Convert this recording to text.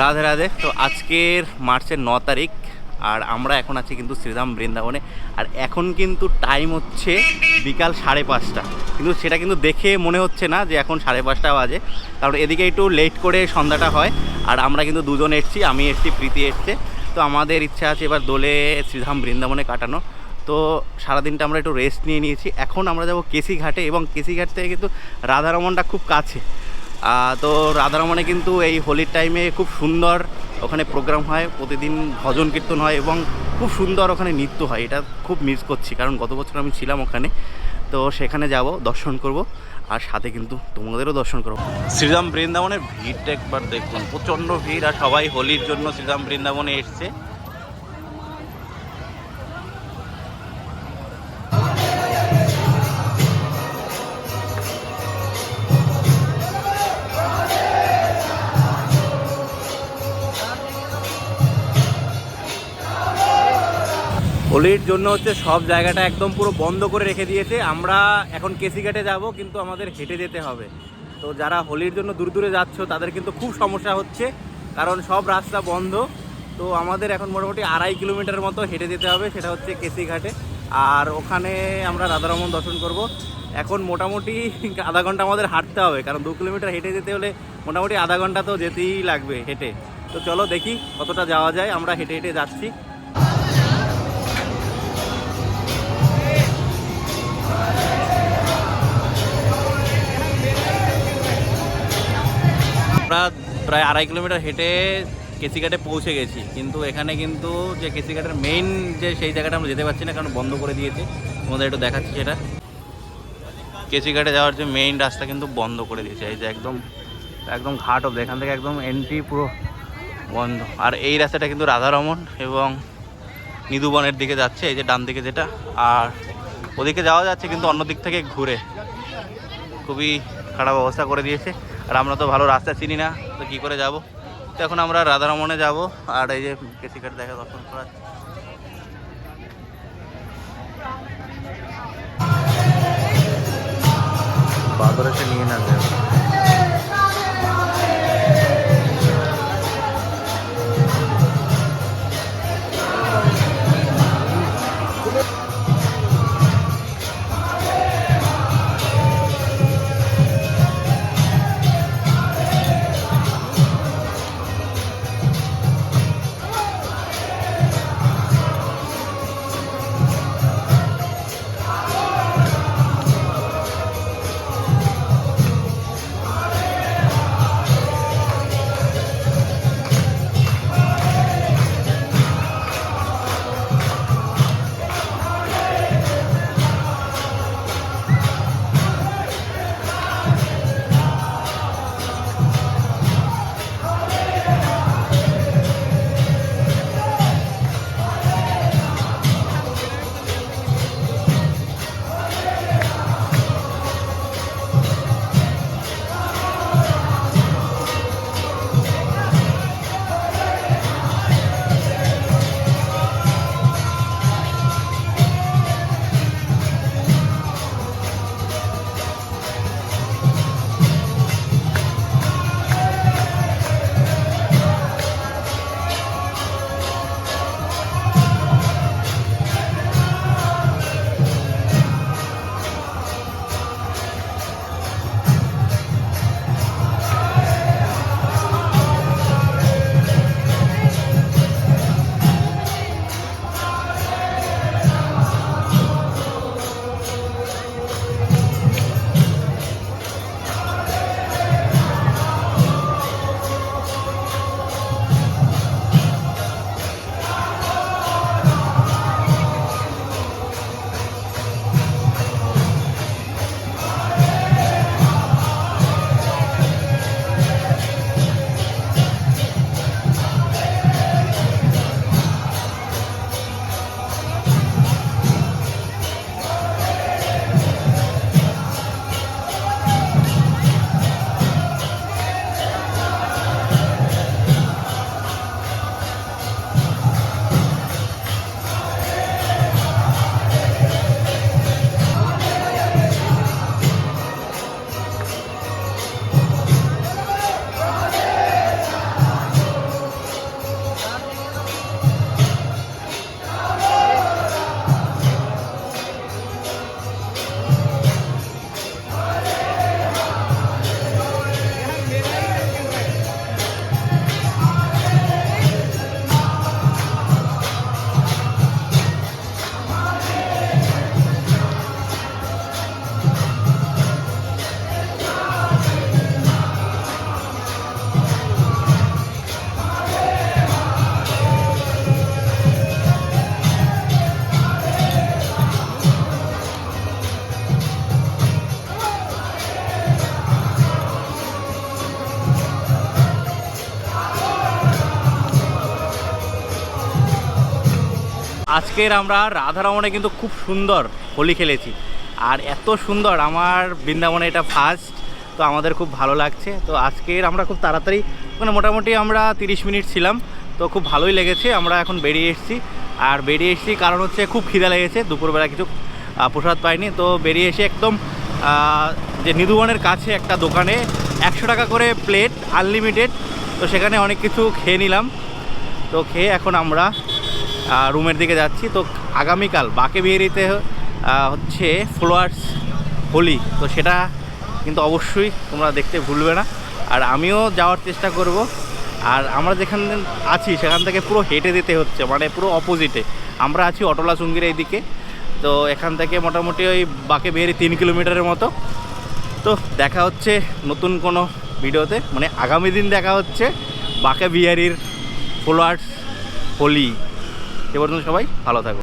রাধে রাধে। তো আজকের মার্চের ন তারিখ, আর আমরা এখন আছি কিন্তু শ্রীরাম বৃন্দাবনে। আর এখন কিন্তু টাইম হচ্ছে বিকাল সাড়ে পাঁচটা। কিন্তু সেটা কিন্তু দেখে মনে হচ্ছে না যে এখন সাড়ে পাঁচটা বাজে। কারণ এদিকে একটু লেট করে সন্ধ্যাটা হয়, আর আমরা কিন্তু দুজন এসছি, আমি এসছি, প্রীতি এসছে। তো আমাদের ইচ্ছা আছে এবার দোলে শ্রীধাম বৃন্দাবনে কাটানো। তো সারাদিনটা আমরা একটু রেস্ট নিয়ে নিয়েছি। এখন আমরা যাব কেসি ঘাটে এবং কেসি ঘাট থেকে কিন্তু রাধারমনটা খুব কাছে। তো রাধারমণে কিন্তু এই হোলির টাইমে খুব সুন্দর ওখানে প্রোগ্রাম হয়, প্রতিদিন ভজন কীর্তন হয় এবং খুব সুন্দর ওখানে নৃত্য হয়। এটা খুব মিস করছি, কারণ গত বছর আমি ছিলাম ওখানে। তো সেখানে যাব, দর্শন করব আর সাথে কিন্তু তোমাদেরও দর্শন করব। শ্রীরাম বৃন্দাবনের ভিড়টা একবার দেখুন। প্রচণ্ড ভিড় আর সবাই হোলির জন্য শ্রীরাম বৃন্দাবনে এসছে। হোলির জন্য হচ্ছে সব জায়গাটা একদম পুরো বন্ধ করে রেখে দিয়েছে। আমরা এখন কেসি ঘাটে যাব, কিন্তু আমাদের হেঁটে যেতে হবে। তো যারা হোলির জন্য দূর দূরে যাচ্ছ, তাদের কিন্তু খুব সমস্যা হচ্ছে, কারণ সব রাস্তা বন্ধ। তো আমাদের এখন মোটামুটি আড়াই কিলোমিটার মতো হেঁটে যেতে হবে, সেটা হচ্ছে কেসি ঘাটে। আর ওখানে আমরা রাধারমন দর্শন করব। এখন মোটামুটি আধা ঘণ্টা আমাদের হাঁটতে হবে, কারণ দু কিলোমিটার হেঁটে যেতে হলে মোটামুটি আধা ঘণ্টা তো যেতেই লাগবে হেঁটে। তো চলো দেখি কতটা যাওয়া যায়, আমরা হেঁটে হেঁটে যাচ্ছি। প্রায় আড়াই কিলোমিটার হেঁটে কেসিঘাটে পৌঁছে গেছি। কিন্তু এখানে কিন্তু যে কেসিঘাটের মেইন যে সেই জায়গাটা আমরা যেতে পারছি না, কারণ বন্ধ করে দিয়েছে। তোমাদের একটু দেখাচ্ছি সেটা। কেসিঘাটে যাওয়ার যে মেইন রাস্তা কিন্তু বন্ধ করে দিয়েছে। এই যে একদম একদম ঘাট অব্দি এখান থেকে একদম এন্ট্রি পুরো বন্ধ। আর এই রাস্তাটা কিন্তু রাধারমন এবং নিধুবনের দিকে যাচ্ছে, এই যে ডান দিকে যেটা। আর ওদিকে যাওয়া যাচ্ছে কিন্তু অন্য দিক থেকে ঘুরে। খুবই খারাপ অবস্থা করে দিয়েছে। আর আমরা তো ভালো রাস্তা চিনি না, তো কী করে যাব? তো এখন আমরা রাধারমণে যাব, আর এই যে কেসি কাঠ দেখা দর্শন করা বাদর নিয়ে না যায় আজকের আমরা রাধারমণে কিন্তু খুব সুন্দর হোলি খেলেছি। আর এত সুন্দর, আমার বৃন্দাবনে এটা ফার্স্ট তো আমাদের খুব ভালো লাগছে। তো আজকের আমরা খুব তাড়াতাড়ি মানে মোটামুটি আমরা তিরিশ মিনিট ছিলাম, তো খুব ভালোই লেগেছে, আমরা এখন বেরিয়ে এসেছি। আর বেরিয়ে এসেছি কারণ হচ্ছে খুব খিদা লেগেছে, দুপুরবেলা কিছু প্রসাদ পাইনি। তো বেরিয়ে এসে একদম যে নিধুবনের কাছে একটা দোকানে একশো টাকা করে প্লেট আনলিমিটেড তো সেখানে অনেক কিছু খেয়ে নিলাম। তো খেয়ে এখন আমরা রুমের দিকে যাচ্ছি। তো আগামীকাল বাকে বিহারিতে হচ্ছে ফ্লোয়ার্স হোলি। তো সেটা কিন্তু অবশ্যই তোমরা দেখতে ভুলবে না। আর আমিও যাওয়ার চেষ্টা করব। আর আমরা যেখান আছি, সেখান থেকে পুরো হেঁটে দিতে হচ্ছে মানে পুরো অপোজিটে আমরা আছি অটলা চুঙ্গির এইদিকে। তো এখান থেকে মোটামুটি ওই বাকে বিহারি তিন কিলোমিটারের মতো। তো দেখা হচ্ছে নতুন কোনো ভিডিওতে। মানে আগামী দিন দেখা হচ্ছে বাঁকে বিহারির ফলোয়ার্স হোলি। সে পর্যন্ত সবাই ভালো থাকো।